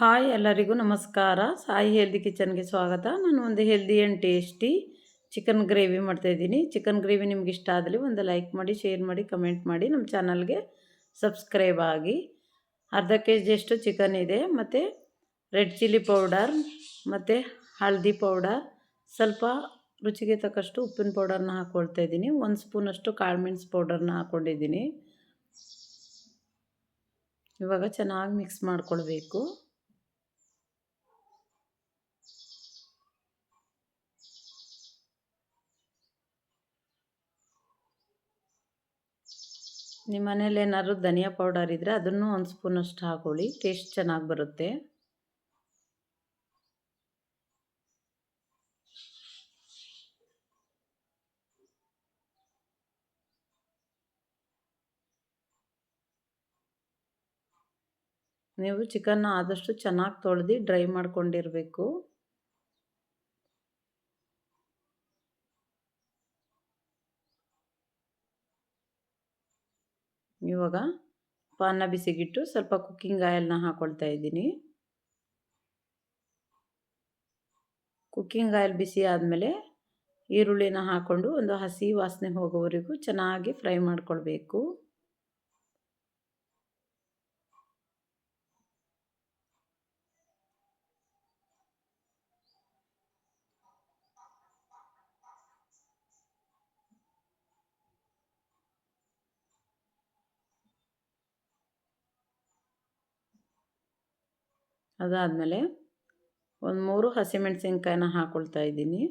Hi ಎಲ್ಲರಿಗೂ ನಮಸ್ಕಾರ. Sai healthy ಕಿಚನ್ಗೆ ಸ್ವಾಗತ. ನಾನು ಒಂದು healthy and tasty chicken gravy ಮಾಡ್ತಾಯಿದ್ದೀನಿ ಚಿಕನ್ ಗ್ರೇವಿ ನಿಮ್ಗೆ ಇಷ್ಟ ಆದಲ್ಲಿ ಒಂದು ಲೈಕ್ ಮಾಡಿ ಶೇರ್ ಮಾಡಿ ಕಮೆಂಟ್ ಮಾಡಿ ನಮ್ಮ ಚಾನಲ್ಗೆ ಸಬ್ಸ್ಕ್ರೈಬ್ ಆಗಿ. ಅರ್ಧ ಕೆ ಜಿಯಷ್ಟು ಚಿಕನ್ ಇದೆ. ಮತ್ತು ರೆಡ್ ಚಿಲ್ಲಿ ಪೌಡರ್ ಮತ್ತು ಹಳದಿ ಪೌಡರ್ ಸ್ವಲ್ಪ ರುಚಿಗೆ ತಕ್ಕಷ್ಟು ಉಪ್ಪಿನ ಪೌಡರ್ನ ಹಾಕ್ಕೊಳ್ತಾ ಇದ್ದೀನಿ. ಒಂದು ಸ್ಪೂನಷ್ಟು ಕಾಳು ಮೆಣಸು ಪೌಡರ್ನ ಹಾಕ್ಕೊಂಡಿದ್ದೀನಿ ಇವಾಗ ಚೆನ್ನಾಗಿ ಮಿಕ್ಸ್ ಮಾಡ್ಕೊಳ್ಬೇಕು. ನಿಮ್ಮ ಮನೇಲಿ ಏನಾದ್ರು ಧನಿಯಾ ಪೌಡರ್ ಇದ್ದರೆ ಅದನ್ನು ಒಂದು ಸ್ಪೂನಷ್ಟು ಹಾಕೊಳ್ಳಿ. ಟೇಸ್ಟ್ ಚೆನ್ನಾಗಿ ಬರುತ್ತೆ. ನೀವು ಚಿಕನ್ನ ಆದಷ್ಟು ಚೆನ್ನಾಗಿ ತೊಳೆದು ಡ್ರೈ ಮಾಡ್ಕೊಂಡಿರಬೇಕು. ಇವಾಗ ಪಾನ ಬಿಸಿಗಿಟ್ಟು ಸ್ವಲ್ಪ ಕುಕ್ಕಿಂಗ್ ಆಯಿಲ್ನ ಹಾಕ್ಕೊಳ್ತಾ ಇದ್ದೀನಿ. ಕುಕ್ಕಿಂಗ್ ಆಯಿಲ್ ಬಿಸಿ ಆದಮೇಲೆ ಈರುಳ್ಳಿನ ಹಾಕ್ಕೊಂಡು ಒಂದು ಹಸಿ ವಾಸನೆ ಹೋಗೋವರೆಗೂ ಚೆನ್ನಾಗಿ ಫ್ರೈ ಮಾಡ್ಕೊಳ್ಬೇಕು. ಅದಾದಮೇಲೆ ಒಂದು ಮೂರು ಹಸಿಮೆಣಸಿನ್ಕಾಯಿನ ಹಾಕ್ಕೊಳ್ತಾ ಇದ್ದೀನಿ.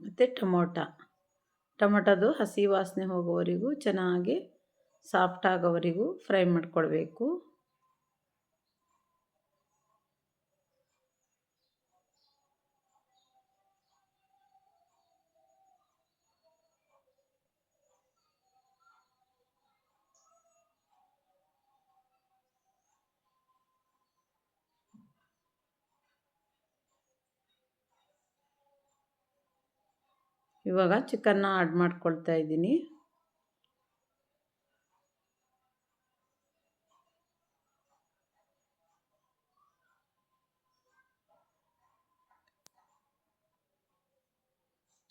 ಮತ್ತು ಟೊಮೊಟ. ಟೊಮೊಟೊದು ಹಸಿ ವಾಸನೆ ಹೋಗೋವರೆಗೂ ಚೆನ್ನಾಗಿ ಸಾಫ್ಟ್ ಆಗೋವರೆಗೂ ಫ್ರೈ ಮಾಡ್ಕೊಳ್ಬೇಕು. ಇವಾಗ ಚಿಕನ್ನ ಆ್ಯಡ್ ಮಾಡ್ಕೊಳ್ತಾ ಇದ್ದೀನಿ.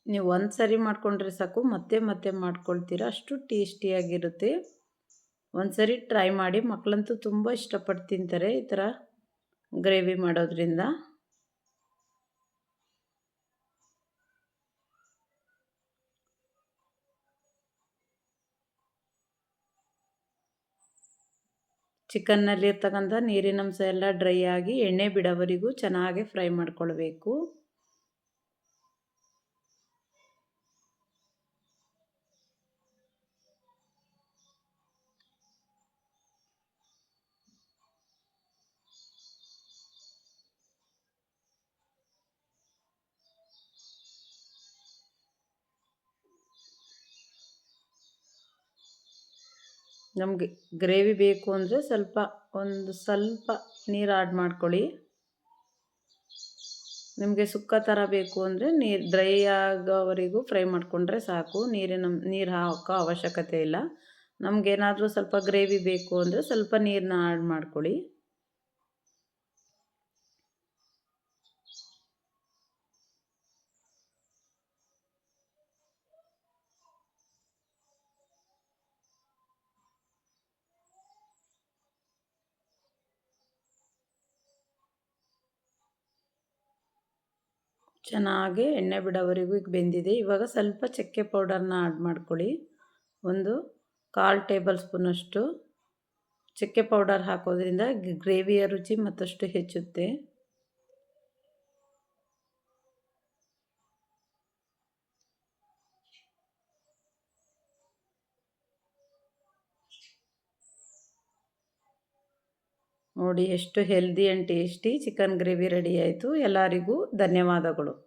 ನೀವು ಒಂದು ಸರಿ ಮಾಡಿಕೊಂಡ್ರೆ ಸಾಕು, ಮತ್ತೆ ಮತ್ತೆ ಮಾಡ್ಕೊಳ್ತೀರ, ಅಷ್ಟು ಟೇಸ್ಟಿಯಾಗಿರುತ್ತೆ ಒಂದು ಸರಿ ಟ್ರೈ ಮಾಡಿ ಮಕ್ಕಳಂತೂ ತುಂಬ ಇಷ್ಟಪಟ್ಟು ತಿಂತಾರೆ ಈ ಥರ ಗ್ರೇವಿ ಮಾಡೋದ್ರಿಂದ. ಚಿಕನ್ನಲ್ಲಿರ್ತಕ್ಕಂಥ ನೀರಿನಂಶ ಎಲ್ಲ ಡ್ರೈ ಆಗಿ ಎಣ್ಣೆ ಬಿಡೋವರೆಗೂ ಚೆನ್ನಾಗಿ ಫ್ರೈ ಮಾಡ್ಕೊಳ್ಬೇಕು. ನಮಗೆ ಗ್ರೇವಿ ಬೇಕು ಅಂದರೆ ಸ್ವಲ್ಪ ಒಂದು ಸ್ವಲ್ಪ ನೀರು ಆಡ್ ಮಾಡ್ಕೊಳ್ಳಿ. ನಿಮಗೆ ಸುಕ್ಕ ಥರ ಬೇಕು ಅಂದರೆ ನೀರು ಡ್ರೈ ಆಗೋವರೆಗೂ ಫ್ರೈ ಮಾಡಿಕೊಂಡ್ರೆ ಸಾಕು. ನೀರಿನ ನೀರು ಹಾಕೋ ಅವಶ್ಯಕತೆ ಇಲ್ಲ. ನಮಗೇನಾದರೂ ಸ್ವಲ್ಪ ಗ್ರೇವಿ ಬೇಕು ಅಂದರೆ ಸ್ವಲ್ಪ ನೀರನ್ನ ಆಡ್ ಮಾಡ್ಕೊಳ್ಳಿ. ಚೆನ್ನಾಗಿ ಎಣ್ಣೆ ಬಿಡೋವರೆಗೂ ಈಗ ಬೆಂದಿದೆ. ಇವಾಗ ಸ್ವಲ್ಪ ಚಕ್ಕೆ ಪೌಡರ್ನ ಆ್ಯಡ್ ಮಾಡ್ಕೊಳ್ಳಿ. ಒಂದು ಕಾಲು ಟೇಬಲ್ ಸ್ಪೂನಷ್ಟು ಚಕ್ಕೆ ಪೌಡರ್ ಹಾಕೋದ್ರಿಂದ ಗ್ರೇವಿಯ ರುಚಿ ಮತ್ತಷ್ಟು ಹೆಚ್ಚುತ್ತೆ. ನೋಡಿ ಎಷ್ಟು healthy and tasty chicken gravy ready ಆಯಿತು. ಎಲ್ಲರಿಗೂ ಧನ್ಯವಾದಗಳು.